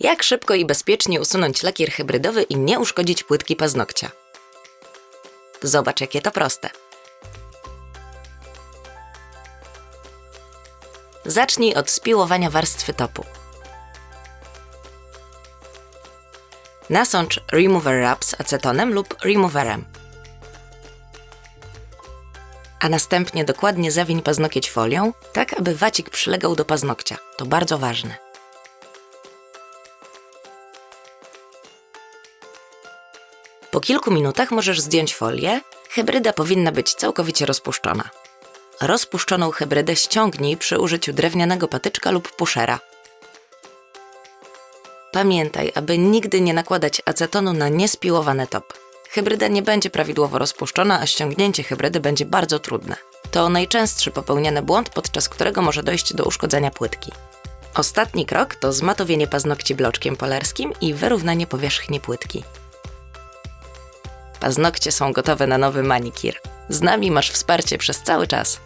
Jak szybko i bezpiecznie usunąć lakier hybrydowy i nie uszkodzić płytki paznokcia? Zobacz, jakie to proste. Zacznij od spiłowania warstwy topu. Nasącz Remover Wrap z acetonem lub removerem. A następnie dokładnie zawiń paznokieć folią, tak aby wacik przylegał do paznokcia. To bardzo ważne. Po kilku minutach możesz zdjąć folię. Hybryda powinna być całkowicie rozpuszczona. Rozpuszczoną hybrydę ściągnij przy użyciu drewnianego patyczka lub puszera. Pamiętaj, aby nigdy nie nakładać acetonu na niespiłowany top. Hybryda nie będzie prawidłowo rozpuszczona, a ściągnięcie hybrydy będzie bardzo trudne. To najczęstszy popełniany błąd, podczas którego może dojść do uszkodzenia płytki. Ostatni krok to zmatowienie paznokci bloczkiem polarskim i wyrównanie powierzchni płytki. Paznokcie są gotowe na nowy manikir. Z nami masz wsparcie przez cały czas.